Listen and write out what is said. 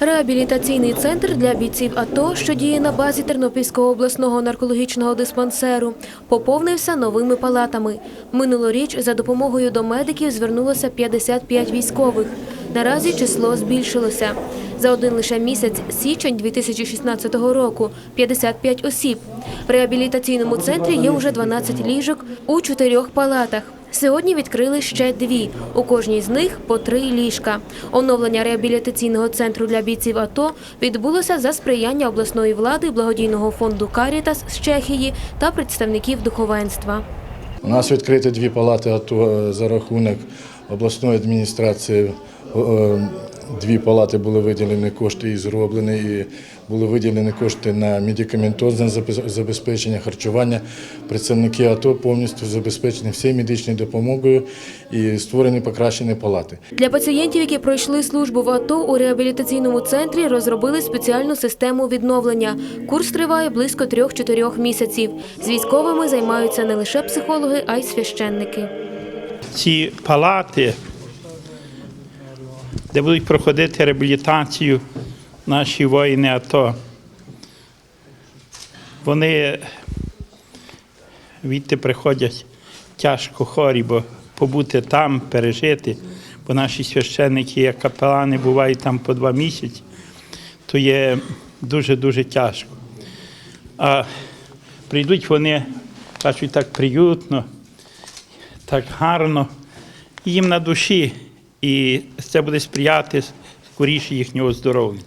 Реабілітаційний центр для бійців АТО, що діє на базі Тернопільського обласного наркологічного диспансеру, поповнився новими палатами. Минулоріч за допомогою до медиків звернулося 55 військових. Наразі число збільшилося. За один лише місяць січень 2016 року 55 осіб. В реабілітаційному центрі є уже 12 ліжок у чотирьох палатах. Сьогодні відкрили ще дві. У кожній з них по три ліжка. Оновлення реабілітаційного центру для бійців АТО відбулося за сприяння обласної влади, благодійного фонду Карітас з Чехії та представників духовенства. У нас відкриті дві палати АТО е, за рахунок обласної адміністрації. Е, Дві палати були виділені кошти і зроблені, і були виділені кошти на медикаментозне забез- забезпечення харчування. Працівники АТО повністю забезпечені всією медичною допомогою і створені покращені палати. Для пацієнтів, які пройшли службу в АТО, у реабілітаційному центрі розробили спеціальну систему відновлення. Курс триває близько 3-4 місяців. З військовими займаються не лише психологи, а й священники. Ці палати, де будуть проходити реабілітацію наші воїни АТО. Вони відти приходять тяжко хворі, бо побути там, пережити, бо наші священники, як капелани, бувають там по два місяці, то є дуже-дуже тяжко. А прийдуть вони, кажуть, так приютно, так гарно, їм на душі, і це буде сприяти скоріше їхнього здоров'я.